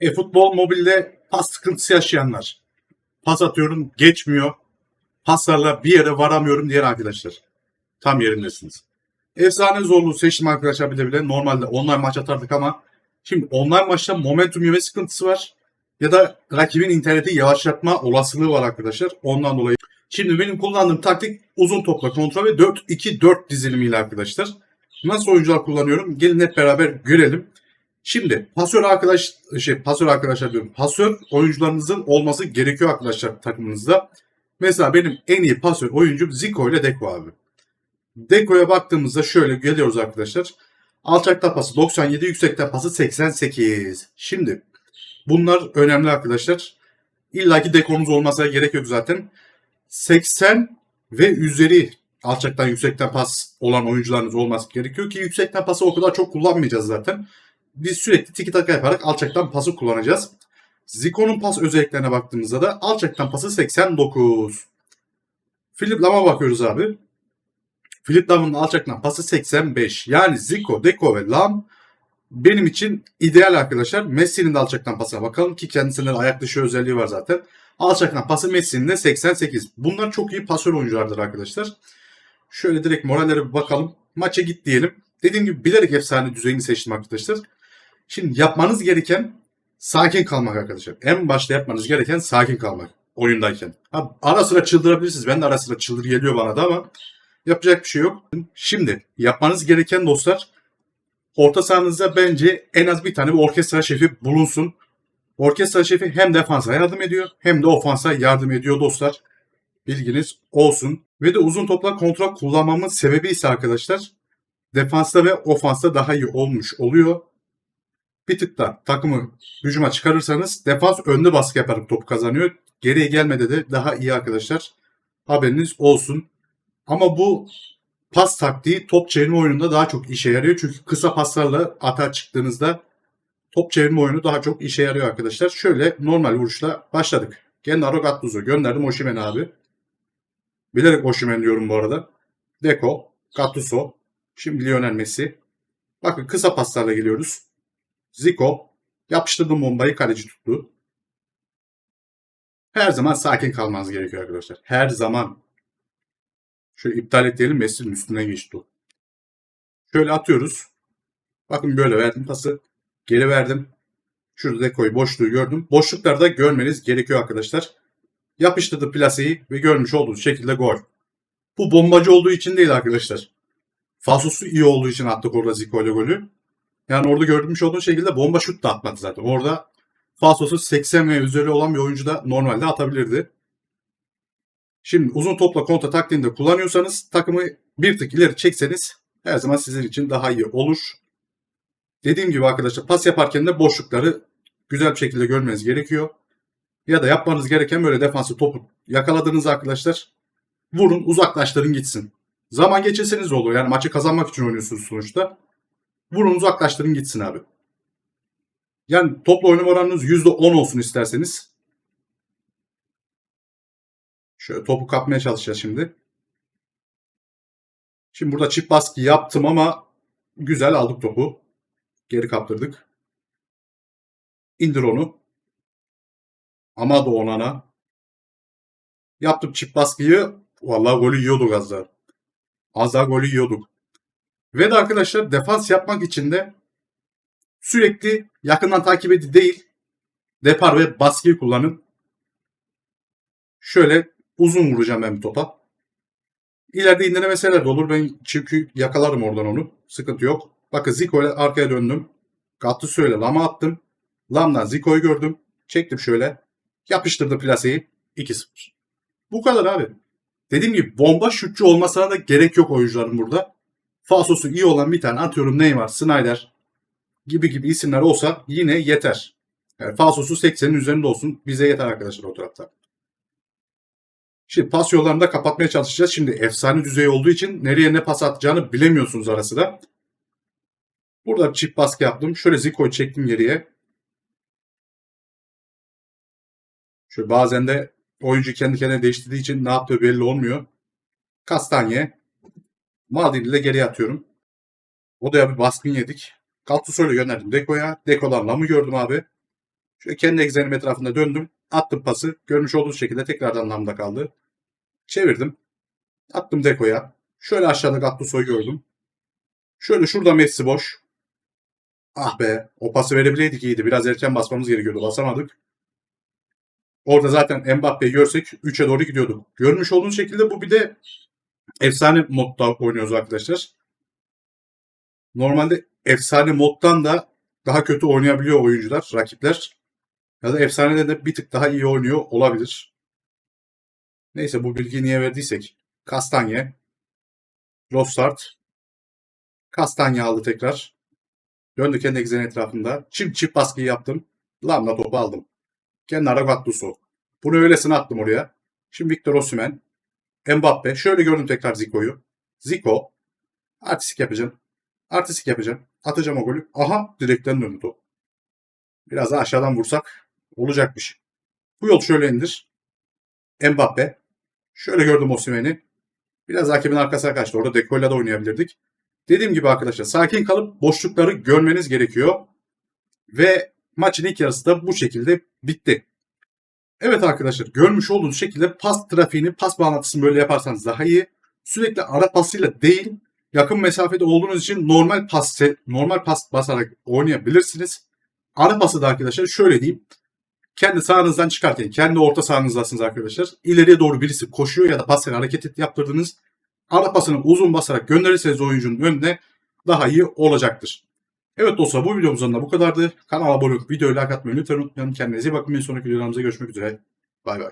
E-futbol mobilde pas sıkıntısı yaşayanlar. Pas atıyorum geçmiyor. Paslarla bir yere varamıyorum diyen arkadaşlar. Tam yerindesiniz. Efsane zorluğu seçtim arkadaşlar bile bile. Normalde online maç atardık ama şimdi online maçta momentum yeme sıkıntısı var. Ya da rakibin interneti yavaşlatma olasılığı var arkadaşlar. Ondan dolayı. Şimdi benim kullandığım taktik uzun topla kontrol ve 4-2-4 dizilimiyle arkadaşlar. Nasıl oyuncular kullanıyorum? Gelin hep beraber görelim. Şimdi pasör arkadaş şey pasör arkadaşlar diyorum. Pasör oyuncularınızın olması gerekiyor arkadaşlar takımınızda. Mesela benim en iyi pasör oyuncum Zico ile Deco abi. Deco'ya baktığımızda şöyle geliyoruz arkadaşlar. Alçakta pası 97, yüksekte pası 88. Şimdi bunlar önemli arkadaşlar. İlla ki dekonuz olmasa gerek yok zaten. 80 ve üzeri alçaktan yüksekten pas olan oyuncularınız olması gerekiyor ki yüksekten pası o kadar çok kullanmayacağız zaten. Biz sürekli tiki taka yaparak alçaktan pası kullanacağız. Zico'nun pas özelliklerine baktığımızda da alçaktan pası 89. Philip Lam'a bakıyoruz abi. Philip Lam'ın alçaktan pası 85. Yani Zico, Deco ve Lam benim için ideal arkadaşlar. Messi'nin de alçaktan pasına bakalım ki kendisinde de ayak dışı özelliği var zaten. Alçaktan pası Messi'nin de 88. Bunlar çok iyi pasör oyunculardır arkadaşlar. Şöyle direkt morallere bir bakalım. Maça git diyelim. Dediğim gibi bilerek efsane düzeyini seçtim arkadaşlar. Şimdi yapmanız gereken sakin kalmak arkadaşlar. En başta yapmanız gereken sakin kalmak oyundayken. Ha, ara sıra çıldırabilirsiniz. Ben de ara sıra çıldır geliyor bana da ama yapacak bir şey yok. Şimdi yapmanız gereken dostlar orta sahanızda bence en az bir tane bir orkestra şefi bulunsun. Orkestra şefi hem defansa yardım ediyor hem de ofansa yardım ediyor dostlar. Bilginiz olsun. Ve de uzun topla kontrol kullanmamın sebebi ise arkadaşlar defansta ve ofansta daha iyi olmuş oluyor. Bir tık da takımı hücuma çıkarırsanız defans önde baskı yaparak topu kazanıyor. Geriye gelmede de daha iyi arkadaşlar. Haberiniz olsun. Ama bu pas taktiği top çevirme oyununda daha çok işe yarıyor. Çünkü kısa paslarla ata çıktığınızda top çevirme oyunu daha çok işe yarıyor arkadaşlar. Şöyle normal vuruşla başladık. Gennaro Gattuso gönderdim Osimhen abi. Bilerek Osimhen diyorum bu arada. Deco, Gattuso, şimdi Lionel Messi. Bakın kısa paslarla geliyoruz. Zico yapıştırdım bombayı kaleci tuttu. Her zaman sakin kalmanız gerekiyor arkadaşlar. Her zaman. Şöyle iptal et diyelim Messi'nin üstünden geçti. Şöyle atıyoruz. Bakın böyle verdim pası. Geri verdim. Şurada dekoyu boşluğu gördüm. Boşluklarda görmeniz gerekiyor arkadaşlar. Yapıştırdı plaseyi ve görmüş olduğunuz şekilde gol. Bu bombacı olduğu için değil arkadaşlar. Fasosu iyi olduğu için attık orada Zico ile golü. Yani orada görmüş olduğunuz şekilde bomba şut da atmadı zaten. Orada Fasosu 80 ve üzeri olan bir oyuncu da normalde atabilirdi. Şimdi uzun topla kontra taktiğinde kullanıyorsanız takımı bir tık ileri çekseniz her zaman sizin için daha iyi olur. Dediğim gibi arkadaşlar pas yaparken de boşlukları güzel bir şekilde görmeniz gerekiyor. Ya da yapmanız gereken böyle defansı topu yakaladığınız arkadaşlar vurun uzaklaştırın gitsin. Zaman geçirseniz olur. Yani maçı kazanmak için oynuyorsunuz sonuçta. Vurun uzaklaştırın gitsin abi. Yani topla oynama oranınız %10 olsun isterseniz. Şöyle topu kapmaya çalışacağız şimdi. Şimdi burada çift baskı yaptım ama güzel aldık topu. Geri kaptırdık. İndir onu. Amado Onana. Yaptım çift baskıyı. Vallahi golü yiyorduk az daha. Az daha golü yiyorduk. Ve de arkadaşlar defans yapmak için de sürekli yakından takip edi değil. Depar ve baskıyı kullanın. Şöyle uzun vuracağım ben topa. İleride indiremeseler de olur. Ben çünkü yakalarım oradan onu. Sıkıntı yok. Bakın Zico ile arkaya döndüm. Gattuso ile Lama attım. Lam'dan Zico'yu gördüm. Çektim şöyle. Yapıştırdı plaseyi. 2-0. Bu kadar abi. Dediğim gibi bomba şutçu olmasına da gerek yok oyuncuların burada. Falsosu iyi olan bir tane atıyorum Neymar, Snyder gibi gibi isimler olsa yine yeter. Yani falsosu 80'in üzerinde olsun. Bize yeter arkadaşlar o tarafta. Şimdi pas yollarını da kapatmaya çalışacağız. Şimdi efsane düzey olduğu için nereye ne pas atacağını bilemiyorsunuz ara sıra. Burada çift baskı yaptım. Şöyle Zico'yu çektim geriye. Şöyle bazen de oyuncu kendi kendine değiştirdiği için ne yaptığı belli olmuyor. Kastanye. Maldini ile geriye atıyorum. Odaya bir baskın yedik. Galatasaray gönderdim Deko'ya. Deko'dan Lam'ı gördüm abi. Şöyle kendi egzenim etrafında döndüm. Attım pası. Görmüş olduğunuz şekilde tekrardan lambda kaldı. Çevirdim. Attım dekoya. Şöyle aşağıda Gattuso'yu gördüm. Şöyle şurada Messi boş. Ah be. O pası verebileydik iyiydi. Biraz erken basmamız gerekiyordu. Basamadık. Orada zaten Mbappe'yi görsek 3'e doğru gidiyorduk. Görmüş olduğunuz şekilde bu bir de efsane modda oynuyoruz arkadaşlar. Normalde efsane moddan da daha kötü oynayabiliyor oyuncular, rakipler. Ya da efsanede de bir tık daha iyi oynuyor olabilir. Neyse bu bilgiyi niye verdiysek. Kastanye. Rostart. Kastanye aldı tekrar. Döndü kendi egzenin etrafında. Çift çift baskıyı yaptım. Lambda topu aldım. Kenara Gattuso. Bunu öylesine attım oraya. Şimdi Victor Osimhen. Mbappe. Şöyle gördüm tekrar Zico'yu. Zico. Artistik yapacağım. Artistik yapacağım. Atacağım o golü. Aha direkten döndü top. Biraz daha aşağıdan vursak olacakmış. Bu yol şöyle indir. Mbappe. Şöyle gördüm Osimhen'i. Biraz hakemin arkasına kaçtı. Orada Deko'yla da oynayabilirdik. Dediğim gibi arkadaşlar sakin kalıp boşlukları görmeniz gerekiyor. Ve maçın ilk yarısı da bu şekilde bitti. Evet arkadaşlar görmüş olduğunuz şekilde pas trafiğini, pas bağlantısını böyle yaparsanız daha iyi. Sürekli ara pasıyla değil, yakın mesafede olduğunuz için normal pas normal pas basarak oynayabilirsiniz. Ara pası da arkadaşlar şöyle diyeyim. Kendi sahanızdan çıkarken, kendi orta sahanızdasınız arkadaşlar. İleriye doğru birisi koşuyor ya da pas hareket yaptırdınız. Ara pasını uzun basarak gönderirseniz oyuncunun önüne daha iyi olacaktır. Evet dostlar bu videomuzdan da bu kadardı. Kanala abone olup videoyu like atmayı lütfen unutmayın. Kendinize iyi bakın. Bir sonraki videolarımızda görüşmek üzere. Bay bay.